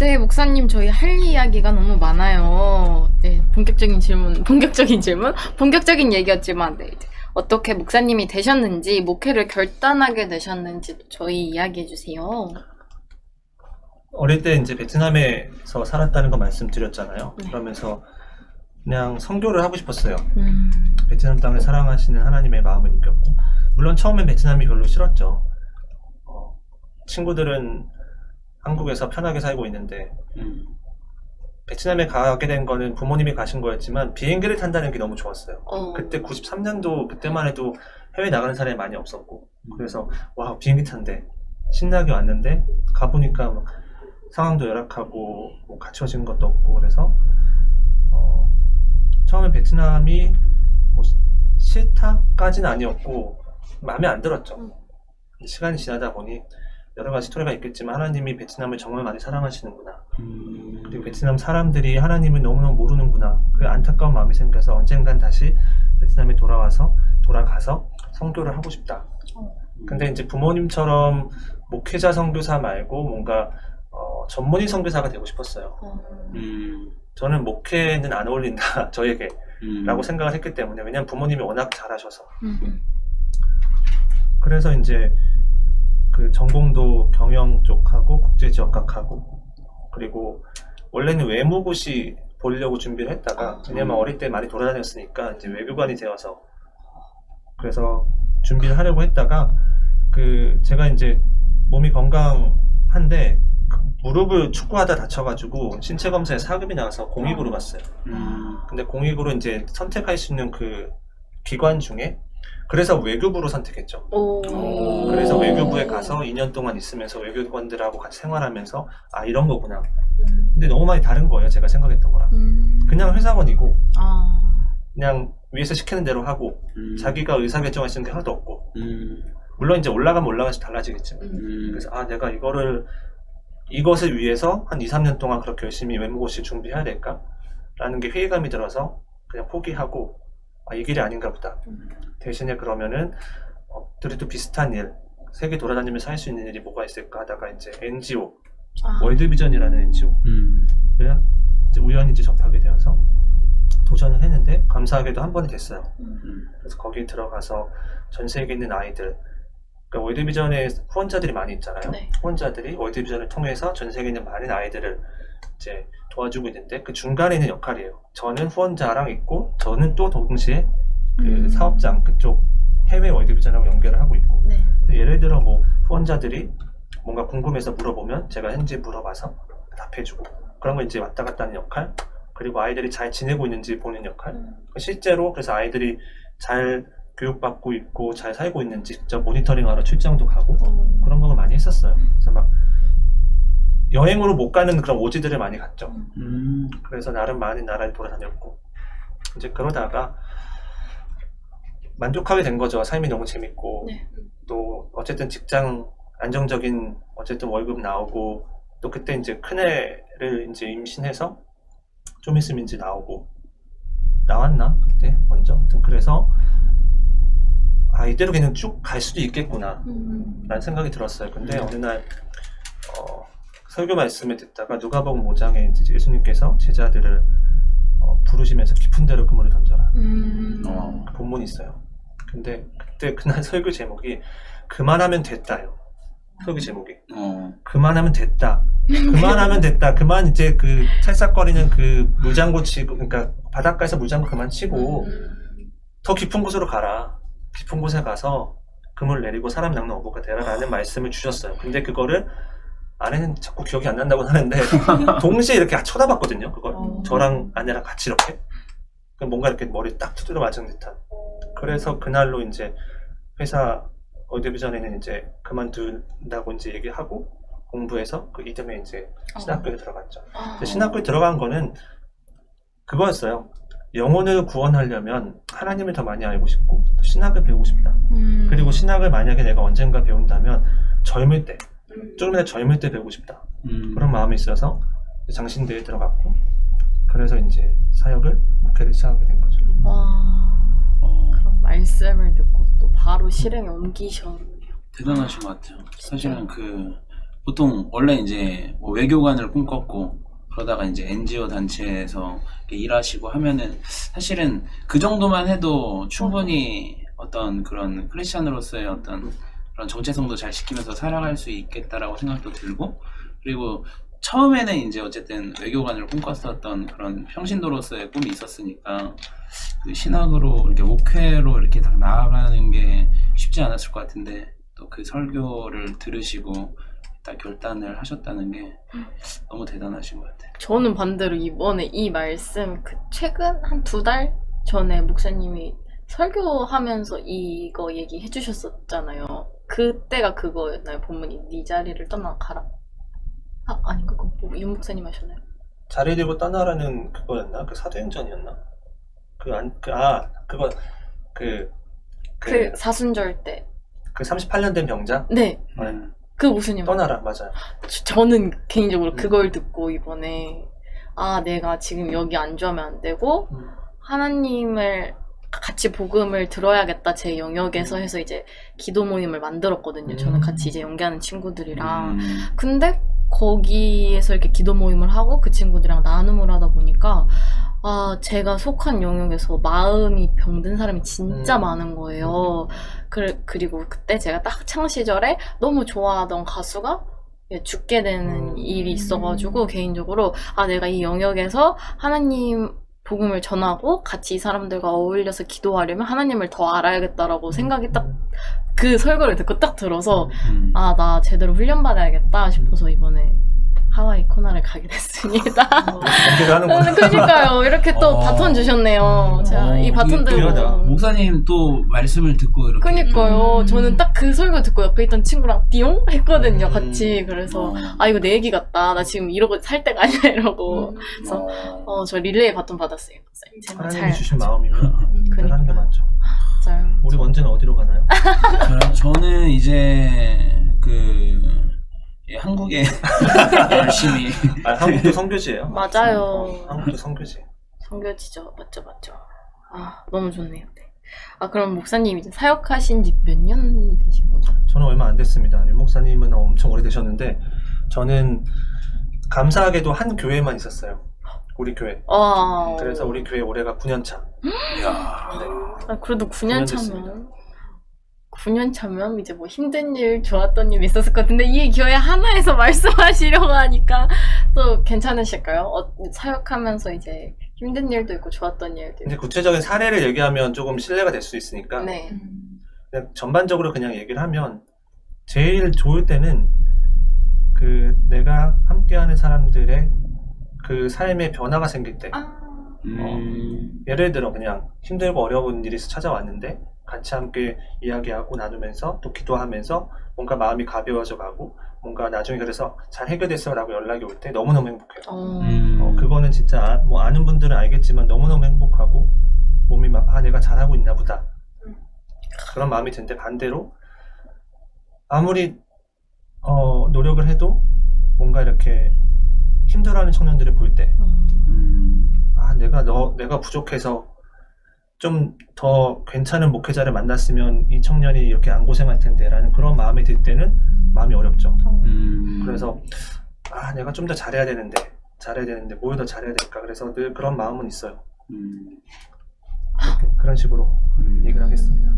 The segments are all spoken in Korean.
네, 목사님, 저희 할 이야기가 너무 많아요. 네, 본격적인 질문, 본격적인 질문? 본격적인 얘기였지만, 네. 어떻게 목사님이 되셨는지, 목회를 결단하게 되셨는지 저희 이야기해 주세요. 어릴 때 이제 베트남에서 살았다는 거 말씀드렸잖아요. 네. 그러면서 그냥 선교를 하고 싶었어요. 음, 베트남 땅을 사랑하시는 하나님의 마음을 느꼈고 물론 처음엔 베트남이 별로 싫었죠. 어, 친구들은 한국에서 편하게 살고 있는데 음. 베트남에 가게 된 거는 부모님이 가신 거였지만 비행기를 탄다는 게 너무 좋았어요. 어, 그때 93년도 그때만 해도 해외 나가는 사람이 많이 없었고 그래서 와 비행기 탄대 신나게 왔는데 가보니까 막 상황도 열악하고 뭐 갖춰진 것도 없고 그래서 어, 처음에 베트남이 뭐 시- 싫다까지는 아니었고 마음에 안 들었죠. 음. 시간이 지나다 보니 여러 가지 스토리가 있겠지만 하나님이 베트남을 정말 많이 사랑하시는구나. 음. 그리고 베트남 사람들이 하나님을 너무너무 모르는구나. 그 안타까운 마음이 생겨서 언젠간 다시 베트남에 돌아와서 돌아가서 선교를 하고 싶다. 근데 이제 부모님처럼 목회자 선교사 말고 뭔가 어, 전문의 선교사가 되고 싶었어요. 어, 음. 저는 목회는 안 어울린다 저에게 음. 라고 생각을 했기 때문에 왜냐면 부모님이 워낙 잘하셔서 음, 음. 그래서 이제 그 전공도 경영 쪽하고 국제지역학하고 그리고 원래는 외무고시 보려고 준비를 했다가 왜냐면 어릴 때 많이 돌아다녔으니까 이제 외교관이 되어서 그래서 준비를 하려고 했다가 그 제가 이제 몸이 건강한데 그 무릎을 축구하다 다쳐가지고 신체 검사에 사급이 나와서 공익으로 갔어요. 음. 근데 공익으로 이제 선택할 수 있는 그 기관 중에 그래서 외교부로 선택했죠. 오. 그래서 외교부에 가서 2년 동안 있으면서 외교관들하고 같이 생활하면서 아 이런 거구나. 근데 너무 많이 다른 거예요. 제가 생각했던 거랑. 음, 그냥 회사원이고 아, 그냥 위에서 시키는 대로 하고 음. 자기가 의사결정할 수 있는 게 하나도 없고 음. 물론 이제 올라가면 올라가서 달라지겠지만 음. 음. 그래서 아 내가 이거를 이것을 위해서 한 2, 3년 동안 그렇게 열심히 외무고시 준비해야 될까? 라는 게 회의감이 들어서 그냥 포기하고 아, 이 길이 아닌가 보다. 음. 대신에 그러면은 어, 둘이 비슷한 일, 세계 돌아다니면서 할 수 있는 일이 뭐가 있을까 하다가 이제 NGO, 아, 월드비전이라는 NGO를 음. 이제 우연히 이제 접하게 되어서 도전을 했는데 감사하게도 한 번이 됐어요. 음. 그래서 거기 들어가서 전 세계에 있는 아이들 그러니까 월드비전에 후원자들이 많이 있잖아요. 네. 후원자들이 월드비전을 통해서 전 세계에 있는 많은 아이들을 이제 도와주고 있는데 그 중간에 있는 역할이에요. 저는 후원자랑 있고 저는 또 동시에 그 음. 사업장 그쪽 해외 월드비전하고 연결을 하고 있고 네. 예를 들어 뭐 후원자들이 뭔가 궁금해서 물어보면 제가 현지 물어봐서 답해주고 그런 거 이제 왔다 갔다 하는 역할 그리고 아이들이 잘 지내고 있는지 보는 역할 음. 실제로 그래서 아이들이 잘 교육받고 있고 잘 살고 있는지 직접 모니터링하러 출장도 가고 어, 그런 거 많이 했었어요. 그래서 막 여행으로 못 가는 그런 오지들을 많이 갔죠. 음. 그래서 나름 많은 나라를 돌아다녔고 이제 그러다가 만족하게 된 거죠. 삶이 너무 재밌고 네. 또 어쨌든 직장 안정적인 어쨌든 월급 나오고 또 그때 이제 큰애를 이제 임신해서 좀 있으면 이제 나오고 나왔나 그때 먼저 아무튼 그래서 아 이대로 그냥 쭉 갈 수도 있겠구나 음. 라는 생각이 들었어요. 근데 음. 어느 날 어, 설교 말씀을 듣다가 누가복음 5장에 이제 예수님께서 제자들을 어, 부르시면서 깊은 데로 그물을 던져라 음. 어. 그 본문이 있어요. 근데 그때 그날 설교 제목이 그만하면 됐다요. 설교 제목이 어. 그만하면 됐다. 그만하면 됐다. 그만 이제 그 찰싹거리는 그 물장구 치고 그러니까 바닷가에서 물장구 그만 치고 더 깊은 곳으로 가라. 깊은 곳에 가서 그물 내리고 사람 낚는 어부가 되라라는 말씀을 주셨어요. 근데 그거를 아내는 자꾸 기억이 안 난다고 하는데 동시에 이렇게 쳐다봤거든요. 그걸 어. 저랑 아내랑 같이 이렇게 뭔가 이렇게 머리 딱 두드려 맞은 듯한. 그래서 그날로 이제 회사 월드비 전에는 이제 그만둔다고 이제 얘기하고 공부해서 그 이듬해 이제 신학교에 들어갔죠. 아. 근데 신학교에 들어간 거는 그거였어요. 영혼을 구원하려면 하나님을 더 많이 알고 싶고 또 신학을 배우고 싶다. 음. 그리고 신학을 만약에 내가 언젠가 배운다면 젊을 때, 음. 조금이나 젊을 때 배우고 싶다. 음. 그런 마음이 있어서 장신대에 들어갔고 그래서 이제 사역을 목회를 시작하게 된 거죠. 와, 어. 그런 말씀을 듣고 또 바로 실행에 옮기셨네요. 대단하신 것 같아요. 사실은 그 보통 원래 이제 뭐 외교관을 꿈꿨고 그러다가 이제 NGO 단체에서 일하시고 하면은 사실은 그 정도만 해도 충분히 어떤 그런 크리스천으로서의 어떤 그런 정체성도 잘 지키면서 살아갈 수 있겠다라고 생각도 들고 그리고 처음에는 이제 어쨌든 외교관을 꿈꿨었던 그런 평신도로서의 꿈이 있었으니까 그 신학으로 이렇게 목회로 이렇게 딱 나아가는 게 쉽지 않았을 것 같은데 또 그 설교를 들으시고 딱 결단을 하셨다는 게 너무 대단하신 것 같아요. 저는 반대로 이번에 이 말씀 그 최근 한 두 달 전에 목사님이 설교하면서 이거 얘기해 주셨었잖아요. 그때가 그거였나요? 본문이 네 자리를 떠나 가라. 아 아닌가? 그거 뭐, 윤 목사님 하셨나요? 자리 들고 떠나라는 그거였나? 그 사도행전이었나? 그 안, 그, 아, 그거, 그, 그, 그, 사순절 때. 그 38년 된 병자? 네. 음. 그 목사님. 떠나라, 맞아요. 저- 저는 개인적으로 음. 그걸 듣고 이번에 아 내가 지금 여기 안주하면 안 되고 음. 하나님을 같이 복음을 들어야겠다 제 영역에서 해서 이제 기도 모임을 만들었거든요. 저는 음. 같이 이제 연기하는 친구들이랑 음. 근데 거기에서 이렇게 기도 모임을 하고 그 친구들이랑 나눔을 하다 보니까 아 제가 속한 영역에서 마음이 병든 사람이 진짜 음. 많은 거예요. 그, 그리고 그때 제가 딱 창 시절에 너무 좋아하던 가수가 예, 죽게 되는 음. 일이 있어가지고 개인적으로 아 내가 이 영역에서 하나님 복음을 전하고 같이 이 사람들과 어울려서 기도하려면 하나님을 더 알아야겠다라고 생각이 딱 그 설교를 듣고 딱 들어서 음. 아나 제대로 훈련받아야겠다 싶어서 이번에 하와이 코나를 가게 됐습니다. 연기를 하는구나. 그러니까요 이렇게 또 어. 바톤 주셨네요. 제가 어, 이 바톤. 들고 목사님 또 말씀을 듣고 이렇게 그니까요. 음. 저는 딱 그 설교 듣고 옆에 있던 친구랑 띠용 했거든요, 음. 같이. 그래서, 어. 아, 이거 내 얘기 같다. 나 지금 이러고 살 때가 아니야, 이러고. 그래서, 어. 어, 저 릴레이 바톤 받았어요. 하나님이 주신 마음이면 그러니까. 하는 게 맞죠. 맞아요. 우리 원제는 어디로 가나요? 저, 저는 이제 그 예, 한국에 열심히 아, 한국도 성교지예요. 맞아요. 한국도 성교지. 성교지죠. 맞죠, 맞죠. 아, 너무 좋네요. 네. 아, 그럼 목사님 이제 사역하신 지 몇 년 되신 거죠? 저는 얼마 안 됐습니다. 윤 목사님은 엄청 오래되셨는데 저는 감사하게도 한 교회만 있었어요. 우리 교회. 와. 그래서 우리 교회 올해가 9년 차. 이야. 아, 그래도 9년 9년 됐습니다. 차면 9년 차면 이제 뭐 힘든 일, 좋았던 일 있었을 것 같은데 이 교회 하나에서 말씀하시려고 하니까 또 괜찮으실까요? 어, 사역하면서 이제 힘든 일도 있고 좋았던 일도 이제 있고. 구체적인 사례를 얘기하면 조금 신뢰가 될 수 있으니까 네. 그냥 전반적으로 그냥 얘기를 하면 제일 좋을 때는 그 내가 함께하는 사람들의 그 삶의 변화가 생길 때 아, 음. 예를 들어 그냥 힘들고 어려운 일이 찾아왔는데 같이 함께 이야기하고 나누면서 또 기도하면서 뭔가 마음이 가벼워져 가고 뭔가 나중에 그래서 잘 해결됐어 라고 연락이 올 때 너무너무 행복해요 어, 음. 어, 그거는 진짜 아, 뭐 아는 분들은 알겠지만 너무너무 행복하고 몸이 막 아 내가 잘하고 있나 보다 음. 그런 마음이 드는데 반대로 아무리 어, 노력을 해도 뭔가 이렇게 힘들어하는 청년들을 볼 때 음, 음. 아, 내가 너, 내가 부족해서 좀 더 괜찮은 목회자를 만났으면 이 청년이 이렇게 안 고생할 텐데 라는 그런 마음이 들 때는 마음이 어렵죠. 음. 그래서, 아, 내가 좀 더 잘해야 되는데, 잘해야 되는데, 뭘 더 잘해야 될까. 그래서 늘 그런 마음은 있어요. 음. 이렇게, 그런 식으로 음. 얘기를 하겠습니다.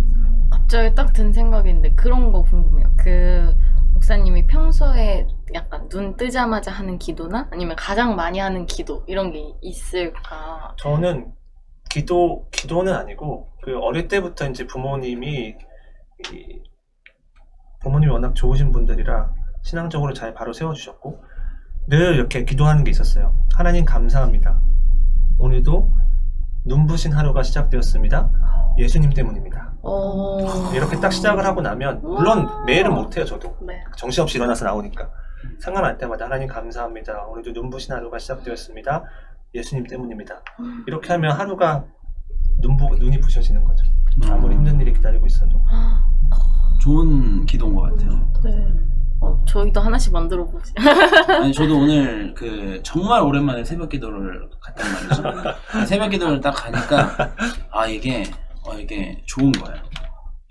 갑자기 딱 든 생각인데 그런 거 궁금해요. 그 목사님이 평소에 약간 눈 뜨자마자 하는 기도나 아니면 가장 많이 하는 기도 이런 게 있을까? 저는 기도, 기도는 아니고, 그 어릴 때부터 이제 부모님이, 이 부모님이 워낙 좋으신 분들이라 신앙적으로 잘 바로 세워주셨고, 늘 이렇게 기도하는 게 있었어요. 하나님 감사합니다. 오늘도 눈부신 하루가 시작되었습니다. 예수님 때문입니다. 어... 이렇게 딱 시작을 하고 나면, 물론 매일은 못해요, 저도. 네. 정신없이 일어나서 나오니까. 생각날 때마다 하나님 감사합니다. 오늘도 눈부신 하루가 시작되었습니다. 예수님 때문입니다. 이렇게 하면 하루가 눈부, 눈이 부셔지는 거죠. 아무리 힘든 일이 기다리고 있어도. 좋은 기도인 것 같아요. 네. 어, 저희도 하나씩 만들어 보지. 아니 저도 오늘 그 정말 오랜만에 새벽 기도를 갔단 말이죠. 새벽 기도를 딱 가니까 아 이게 어 이게 좋은 거예요.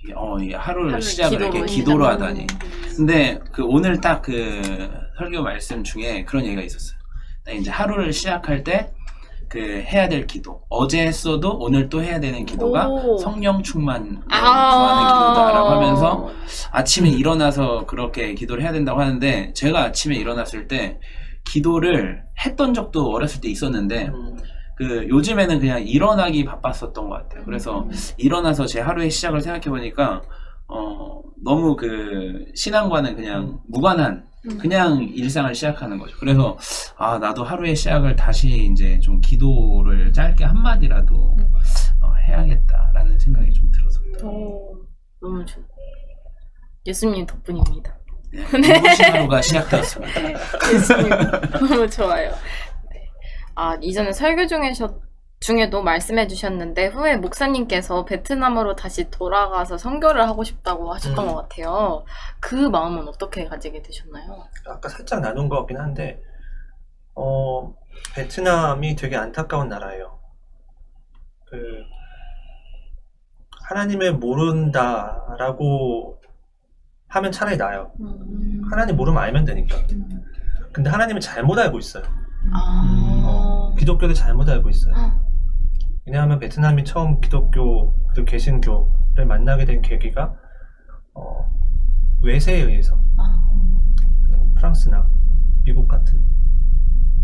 이게, 어, 이게 하루를 하루를 시작을 이렇게 기도로 하다니. 근데 그 오늘 딱 그 설교 말씀 중에 그런 얘기가 있었어요. 딱 이제 하루를 시작할 때 그 해야 될 기도. 어제 했어도 오늘 또 해야 되는 기도가 오. 성령 충만 아. 구하는 기도다라고 하면서 아침에 일어나서 그렇게 기도를 해야 된다고 하는데 제가 아침에 일어났을 때 기도를 했던 적도 어렸을 때 있었는데 음, 그 요즘에는 그냥 일어나기 바빴었던 것 같아요. 그래서 일어나서 제 하루의 시작을 생각해 보니까 어 너무 그 신앙과는 그냥 무관한 음. 그냥 일상을 시작하는 거죠. 그래서 아 나도 하루의 시작을 다시 이제 좀 기도를 짧게 한 마디라도 음. 어, 해야겠다라는 생각이 좀 들어서 오, 너무 좋. 예수님 덕분입니다. 네, 하루가 시작되었습니다. 예수님 너무 좋아요. 네. 아 이전에 설교 중에셔, 중에도 말씀해 주셨는데 후에 목사님께서 베트남으로 다시 돌아가서 선교를 하고 싶다고 하셨던 음. 것 같아요. 그 마음은 어떻게 가지게 되셨나요? 아까 살짝 나눈 것 같긴 한데 어, 베트남이 되게 안타까운 나라예요. 그 하나님을 모른다라고 하면 차라리 나아요. 음. 하나님 모르면 알면 되니까. 근데 하나님을 잘못 알고 있어요. 아. 기독교를 잘못 알고 있어요. 왜냐하면 베트남이 처음 기독교 그 개신교를 만나게 된 계기가 어, 외세에 의해서 아. 프랑스나 미국 같은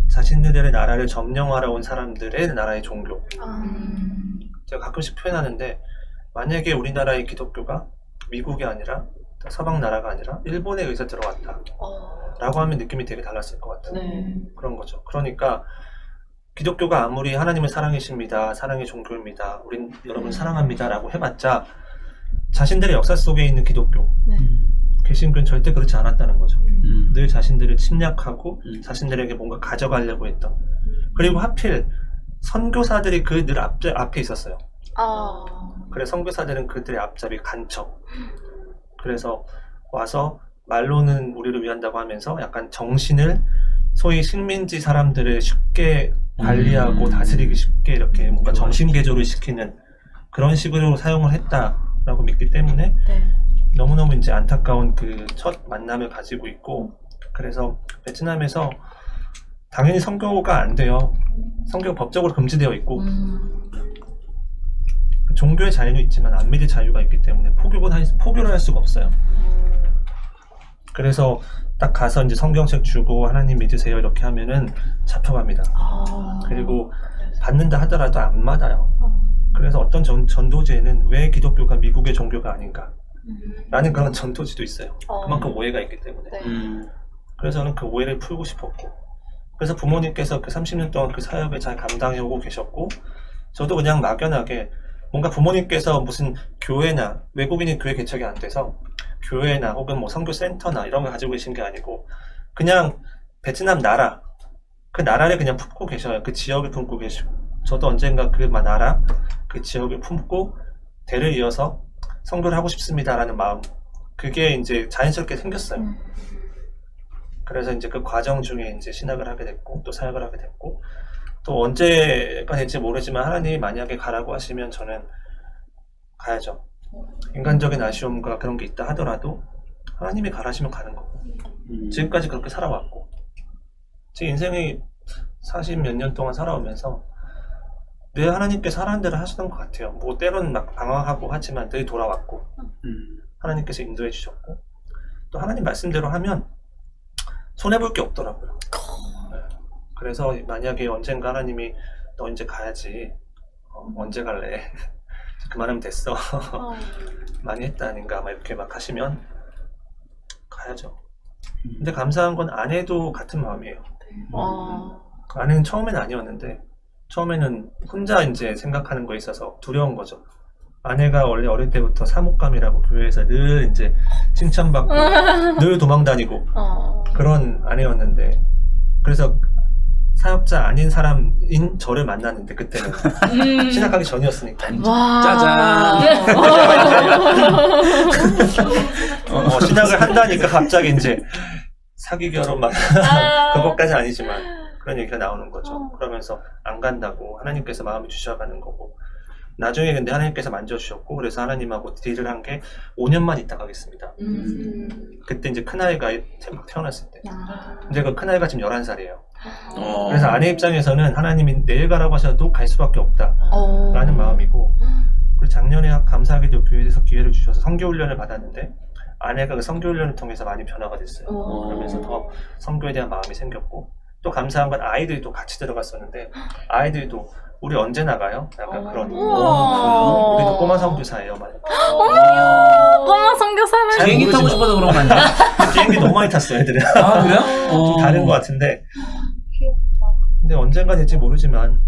자신들의 나라를 점령하러 온 사람들의 나라의 종교. 아. 제가 가끔씩 표현하는데 만약에 우리나라의 기독교가 미국이 아니라 서방 나라가 아니라 일본에 의해서 들어왔다 어. 라고 하면 느낌이 되게 달랐을 것 같아요. 네. 그런 거죠. 그러니까 기독교가 아무리 하나님의 사랑이십니다. 사랑의 종교입니다. 우린 여러분 사랑합니다. 라고 해봤자 자신들의 역사 속에 있는 기독교, 개신교는 절대 그렇지 않았다는 거죠. 음. 늘 자신들을 침략하고 음. 자신들에게 뭔가 가져가려고 했던 그리고 하필 선교사들이 그늘 앞에 있었어요. 아. 그래서 선교사들은 그들의 앞잡이 간척. 그래서 와서 말로는 우리를 위한다고 하면서 약간 정신을 소위 식민지 사람들을 쉽게 관리하고 음. 다스리기 쉽게 이렇게 뭔가 그렇죠. 정신 개조를 시키는 그런 식으로 사용을 했다라고 믿기 때문에 네. 너무너무 이제 안타까운 그 첫 만남을 가지고 있고 그래서 베트남에서 당연히 선교가 안 돼요. 선교가 법적으로 금지되어 있고 음. 종교의 자유는 있지만 안 믿을 자유가 있기 때문에 포교는 할, 포교를 할 수가 없어요. 그래서 딱 가서 이제 성경책 주고 하나님 믿으세요 이렇게 하면은 잡혀갑니다. 아. 그리고 받는다 하더라도 안 받아요. 어. 그래서 어떤 전, 전도지에는 왜 기독교가 미국의 종교가 아닌가 음. 라는 그런 전도지도 있어요. 어. 그만큼 오해가 있기 때문에. 네. 음. 그래서 저는 그 오해를 풀고 싶었고 그래서 부모님께서 그 30년 동안 그 사역을 잘 감당해 오고 계셨고 저도 그냥 막연하게 뭔가 부모님께서 무슨 교회나 외국인이 교회 개척이 안 돼서 교회나 혹은 뭐 선교 센터나 이런 걸 가지고 계신 게 아니고 그냥 베트남 나라 그 나라를 그냥 품고 계셔요 그 지역을 품고 계시고 저도 언젠가 그 마- 나라 그 지역을 품고 대를 이어서 선교를 하고 싶습니다라는 마음 그게 이제 자연스럽게 생겼어요. 음. 그래서 이제 그 과정 중에 이제 신학을 하게 됐고 또 사역을 하게 됐고 또 언제가 될지 모르지만 하나님이 만약에 가라고 하시면 저는 가야죠. 인간적인 아쉬움과 그런 게 있다 하더라도 하나님이 가라시면 가는 거고 음. 지금까지 그렇게 살아왔고 제 인생이 40 몇 년 동안 살아오면서 늘 하나님께서 하라는 대로 하시던 것 같아요. 뭐 때로는 막 방황하고 하지만 늘 돌아왔고 음. 하나님께서 인도해 주셨고 또 하나님 말씀대로 하면 손해 볼 게 없더라고요. 네. 그래서 만약에 언젠가 하나님이 너 이제 가야지 어, 언제 갈래? 그만하면 됐어. 어. 많이 했다 아닌가 막 이렇게 막 하시면 가야죠. 음. 근데 감사한 건 아내도 같은 마음이에요. 어. 아내는 처음에는 아니었는데 처음에는 혼자 이제 생각하는 거에 있어서 두려운 거죠. 아내가 원래 어릴 때부터 사목감이라고 교회에서 늘 이제 칭찬받고 늘 도망다니고 어. 그런 아내였는데 그래서 사역자 아닌 사람인 저를 만났는데 그때는 음. 신학하기 전이었으니까 와. 짜잔. 어, 신학을 한다니까 갑자기 이제 사기 결혼 막 아. 그것까지 아니지만 그런 얘기가 나오는 거죠. 어. 그러면서 안 간다고 하나님께서 마음을 주셔가는 거고 나중에 근데 하나님께서 만져주셨고 그래서 하나님하고 딜을 한 게 5년만 있다 가겠습니다. 음. 그때 이제 큰아이가 막 태어났을 때. 야. 근데 그 큰아이가 지금 11살이에요. 어. 그래서 아내 입장에서는 하나님이 내일 가라고 하셔도 갈 수밖에 없다라는 어. 마음이고 그리고 작년에 감사하게도 교회에서 기회를 주셔서 성교훈련을 받았는데 아내가 그 성교훈련을 통해서 많이 변화가 됐어요. 어. 그러면서 더 성교에 대한 마음이 생겼고 또 감사한 건 아이들도 같이 들어갔었는데 아이들도 우리 언제 나가요? 약간 그런 우와. 우리도 꼬마 성교사예요. 막 꼬마 선교사는 잘 비행기 타고 모르지만. 싶어서 그런 거 아니야? 비행기 너무 많이 탔어 애들은 아 그래요? 어. 다른 것 같은데 근데 언젠가 될지 모르지만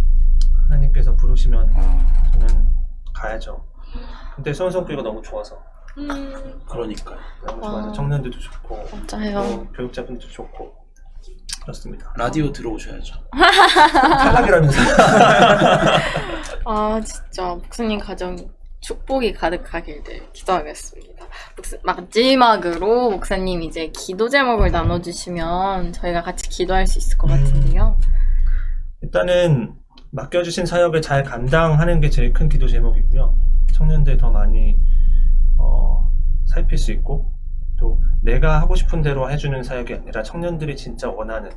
하나님께서 부르시면 어, 저는 가야죠. 근데 수원성교회가 너무 좋아서 음, 그러니까. 너무 좋아서 아. 청년들도 좋고 맞아요. 또 교육자분들도 좋고 그렇습니다. 라디오 들어오셔야죠. 탈락이라면서 아 진짜 목사님 가정 축복이 가득하길 늘 기도하겠습니다. 목사- 마지막으로 목사님 이제 기도 제목을 나눠주시면 저희가 같이 기도할 수 있을 것 음. 같은데요. 일단은 맡겨주신 사역을 잘 감당하는 게 제일 큰 기도 제목이고요. 청년들 더 많이 어, 살필 수 있고 또 내가 하고 싶은 대로 해주는 사역이 아니라 청년들이 진짜 원하는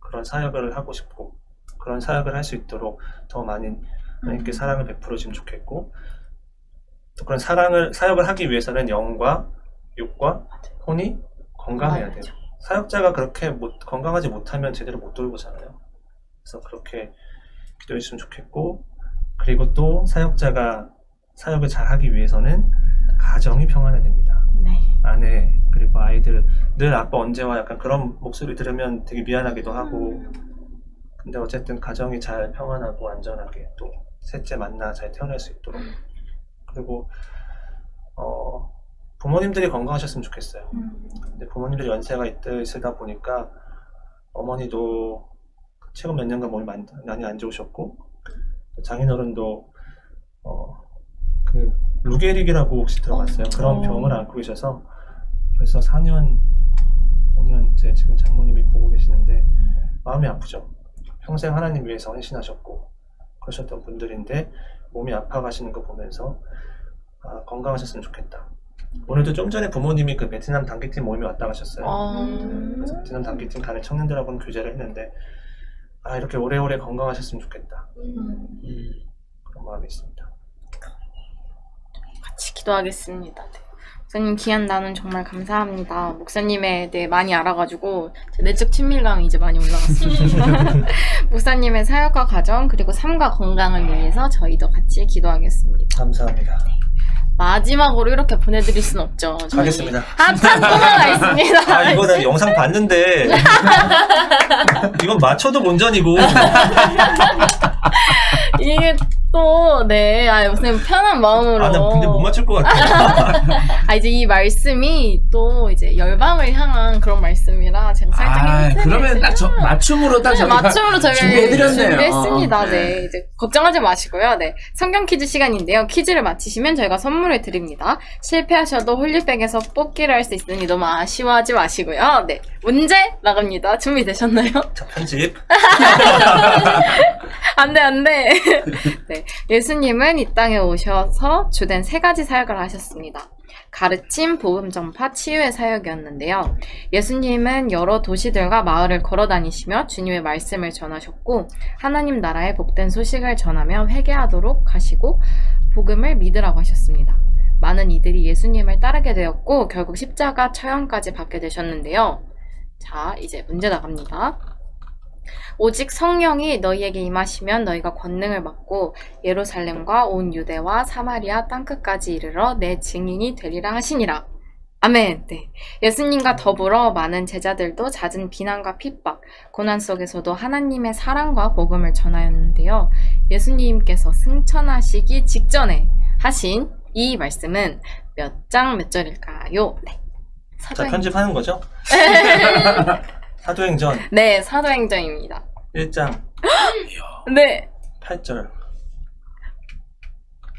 그런 사역을 하고 싶고 그런 사역을 할 수 있도록 더 많이 하나님께 사랑을 베풀어 주면 좋겠고 또 그런 사랑을 사역을 하기 위해서는 영과 육과 혼이 건강해야 돼요. 사역자가 그렇게 못- 건강하지 못하면 제대로 못 돌보잖아요. 그래서 그렇게 기도해 주시면 좋겠고 그리고 또 사역자가 사역을 잘 하기 위해서는 가정이 평안해야 됩니다. 네. 아내 그리고 아이들 늘 아빠 언제 와 약간 그런 목소리 들으면 되게 미안하기도 하고 근데 어쨌든 가정이 잘 평안하고 안전하게 또 셋째 만나 잘 태어날 수 있도록 그리고 어 부모님들이 건강하셨으면 좋겠어요. 음. 근데 부모님들 연세가 있- 있으다 보니까 어머니도 최근 몇 년간 몸이 많이, 많이 안 좋으셨고 장인어른도 어, 그 루게릭이라고 혹시 들어봤어요? 그런 어. 병을 앓고 계셔서 그래서 4년, 5년째 지금 장모님이 보고 계시는데 마음이 아프죠. 평생 하나님 위해서 헌신하셨고 그러셨던 분들인데 몸이 아파가시는 거 보면서 아, 건강하셨으면 좋겠다. 오늘도 좀 전에 부모님이 그 베트남 단기팀 모임에 왔다 가셨어요. 아, 그래서 베트남 단기팀 가는 청년들하고는 교제를 했는데 아 이렇게 오래오래 건강하셨으면 좋겠다 음. 그런 마음이 있습니다. 기도하겠습니다. 네. 목사님 귀한 나는 정말 감사합니다. 목사님에 대해 많이 알아가지고 제 내적 친밀감이 이제 많이 올라갔습니다. 목사님의 사역과 가정 그리고 삶과 건강을 위해서 저희도 같이 기도하겠습니다. 감사합니다. 마지막으로 이렇게 보내드릴 순 없죠. 저희 가겠습니다. 핫한 코너가 있습니다. 아 이거는 영상 봤는데 이건 맞춰도 본전이고 이게 또, 네, 아, 목사님 편한 마음으로. 아 나 근데 못 맞출 것 같아. 아, 이제 이 말씀이 또 이제 열방을 향한 그런 말씀이라 제가 살짝 아 힌트를 그러면 딱 저, 드리면- 맞춤으로 딱 네, 저희가 맞춤으로 저희가 준비해드렸네요. 준비했습니다. 네. 네. 이제 걱정하지 마시고요. 네. 성경 퀴즈 시간인데요. 퀴즈를 맞히시면 저희가 선물을 드립니다. 실패하셔도 홀리백에서 뽑기를 할 수 있으니 너무 아쉬워하지 마시고요. 네. 문제 나갑니다. 준비되셨나요? 자 편집. 안 돼, 안 돼. 네. 예수님은 이 땅에 오셔서 주된 세 가지 사역을 하셨습니다. 가르침, 복음 전파, 치유의 사역이었는데요. 예수님은 여러 도시들과 마을을 걸어 다니시며 주님의 말씀을 전하셨고, 하나님 나라의 복된 소식을 전하며 회개하도록 하시고, 복음을 믿으라고 하셨습니다. 많은 이들이 예수님을 따르게 되었고, 결국 십자가 처형까지 받게 되셨는데요. 자, 이제 문제 나갑니다. 오직 성령이 너희에게 임하시면 너희가 권능을 받고 예루살렘과 온 유대와 사마리아 땅끝까지 이르러 내 증인이 되리라 하시니라. 아멘. 네. 예수님과 더불어 많은 제자들도 잦은 비난과 핍박, 고난 속에서도 하나님의 사랑과 복음을 전하였는데요. 예수님께서 승천하시기 직전에 하신 이 말씀은 몇 장 몇 절일까요? 네. 자 사도행... 편집하는 거죠? 사도행전 네, 사도행전입니다. 1장 네, 8절.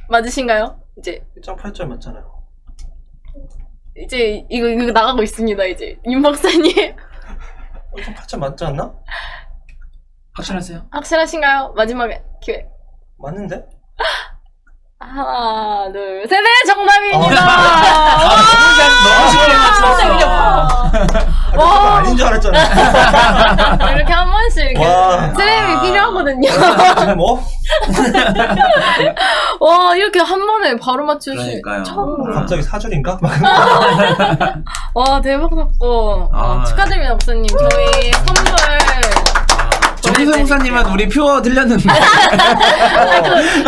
맞으신가요? 이제 1장 8절 맞잖아요. 이제 이거 이거 나가고 있습니다. 이제 윤 박사님 1장 8절 맞지 않나? 확실하세요? 확실하신가요? 마지막에 기회. 맞는데? 하나, 둘, 셋, 네, 정답입니다! 너무 쉽게 맞췄어. 아, 와. 아닌 줄 알았잖아. 이렇게 한 번씩 이렇게 와. 트랩이 필요하거든요. 뭐? 와, 이렇게 한 번에 바로 맞추시 그러니까요. 처음. 갑자기 사줄인가? 막 와, 대박 사건. 아, 아. 축하드립니다, 목사님. 저희 선물. 정수 목사님은 우리 표 들렸는데.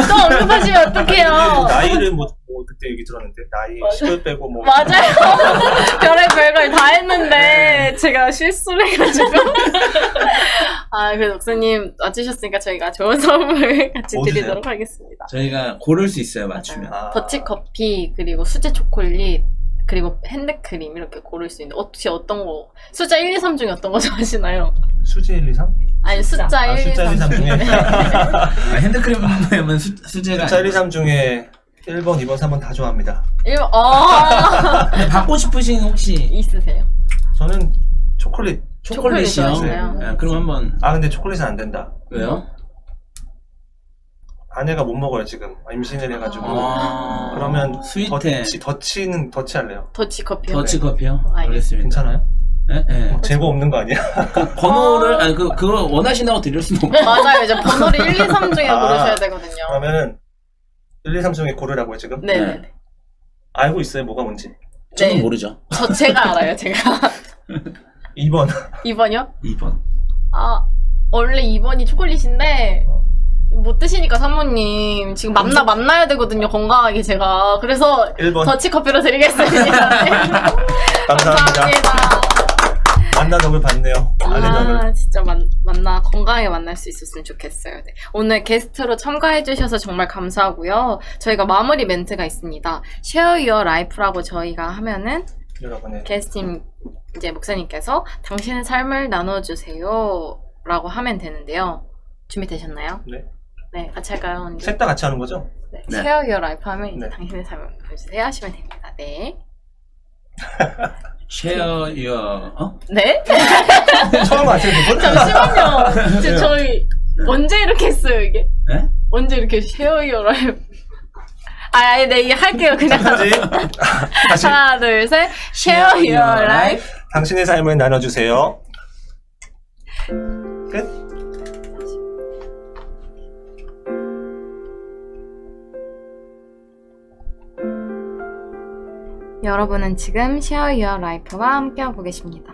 또 언급하시면 어떡해요. 나이를 뭐, 뭐 그때 얘기 들었는데 나이 맞아. 10을 빼고 뭐 맞아요. 별의 별걸 다 했는데 제가 실수를 해가지고. 아, 그래도 목사님 맞추셨으니까 저희가 좋은 선물 같이 뭐 드리도록 하겠습니다. 저희가 고를 수 있어요, 맞추면. 아, 더치커피, 그리고 수제 초콜릿, 그리고 핸드크림 이렇게 고를 수 있는데 혹시 어떤 거 숫자 1, 2, 3 중에 어떤 거 좋아하시나요? 수지 1, 2, 3? 아니 숫자 아, 1, 2, 숫자 1, 2, 3 3 중에 아, 핸드크림은 수, 수제가. 숫자 1, 2, 3 중에 1번, 2번, 3번 다 좋아합니다 1번 어 근데 받고 싶으신 혹시 있으세요? 저는 초콜릿 초콜릿 초콜릿이요? 좋아하시나요? 네, 그럼 한번. 아 근데 초콜릿은 안 된다 왜요? 아내가 못 먹어요 지금 임신을 해가지고 아, 그러면 스위트 더치, 더치는 더치 할래요 더치커피요? 더치 커피요? 아, 알겠습니다. 괜찮아요? 네, 네. 재고 없는 거 아니야? 번호를 아니 그 그거 원하신다고 드릴 수는 없고. 맞아요 이제 번호를 1, 2, 3 중에 아. 고르셔야 되거든요 그러면은 1, 2, 3 중에 고르라고요 지금? 네 네 네. 알고 있어요 뭐가 뭔지 저는 네. 모르죠. 저 제가 알아요 제가 2번 2번이요? 2번. 아 원래 2번이 초콜릿인데 못 드시니까 사모님 지금 만나 만나야 되거든요 건강하게 제가 그래서 1번 더치커피로 드리겠습니다 네. 감사합니다 감사합니다 만나 덕을 봤네요 아내 덕을 아, 진짜 만, 만나 건강하게 만날 수 있었으면 좋겠어요. 네. 오늘 게스트로 참가해 주셔서 정말 감사하고요. 저희가 마무리 멘트가 있습니다. Share Your Life라고 저희가 하면은 여러분의 게스트님 이제 목사님께서 당신의 삶을 나눠주세요 라고 하면 되는데요. 준비되셨나요? 네. 네, 같이 할까요? 언니? 셋 다 같이 하는 거죠? 네. 네. Share Your Life 하면 이제 네. 당신의 삶을 보여주세요 하시면 됩니다. 네. Share your 어? 네? 처음 아세요 그분? 잠시만요. 이제 저희 언제 이렇게 했어요 이게? 네? 언제 이렇게 쉐어 유어 라이프 아, 네, 이게 할게요. 그냥. 다시 다시 하나, 둘, 셋. Share your life. 당신의 삶을 나눠주세요 끝? 여러분은 지금 Share your life와 함께하고 계십니다.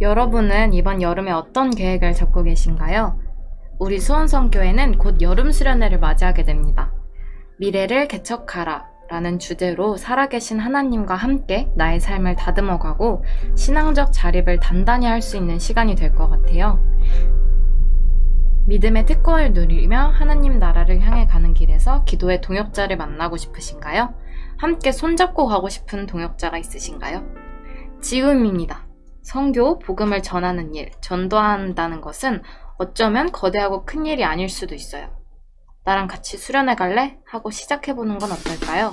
여러분은 이번 여름에 어떤 계획을 잡고 계신가요? 우리 수원성교회는 곧 여름 수련회를 맞이하게 됩니다. 미래를 개척하라 라는 주제로 살아계신 하나님과 함께 나의 삶을 다듬어가고 신앙적 자립을 단단히 할 수 있는 시간이 될 것 같아요. 믿음의 특권을 누리며 하나님 나라를 향해 가는 길에서 기도의 동역자를 만나고 싶으신가요? 함께 손잡고 가고 싶은 동역자가 있으신가요? 지금입니다. 성교, 복음을 전하는 일, 전도한다는 것은 어쩌면 거대하고 큰 일이 아닐 수도 있어요. 나랑 같이 수련회 갈래? 하고 시작해보는 건 어떨까요?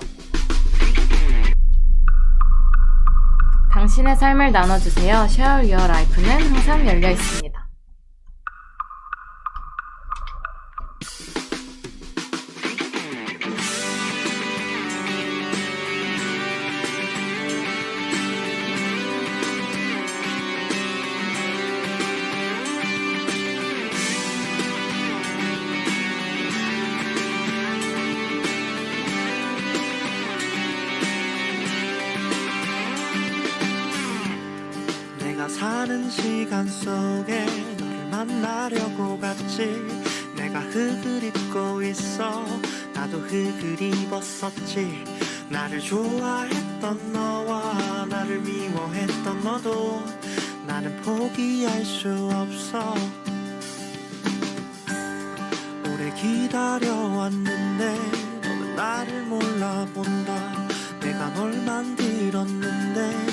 당신의 삶을 나눠주세요. Share Your Life는 항상 열려 있습니다. 시간 속에 너를 만나려고 갔지. 내가 흙을 입고 있어. 나도 흙을 입었었지. 나를 좋아했던 너와 나를 미워했던 너도 나는 포기할 수 없어. 오래 기다려왔는데 너는 나를 몰라본다. 내가 널 만들었는데 넌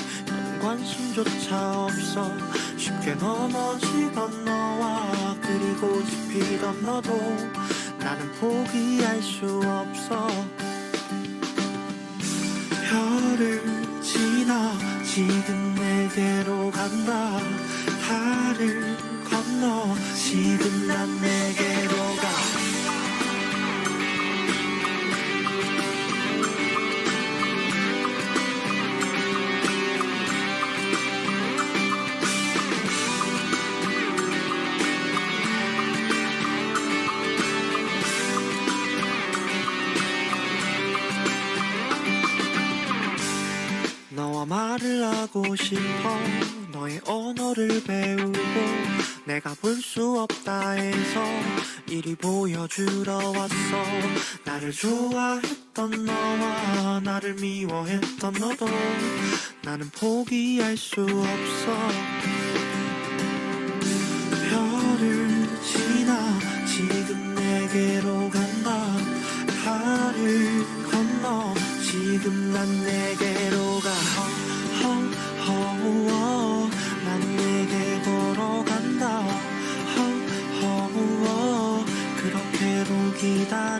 관심조차 없어. 쉽게 넘어지던 너와 그리고 지피던 너도 나는 포기할 수 없어. 별을 지나 지금 내게로 간다. 달을 건너 지금 난 내게로 가. 배우고 싶어. 너의 언어를 배우고 내가 볼 수 없다 해서 이리 보여주러 왔어. 나를 좋아했던 너와 나를 미워했던 너도 나는 포기할 수 없어. 별을 지나 지금 내게로 간다. 하늘 건너 지금 난 내게 기다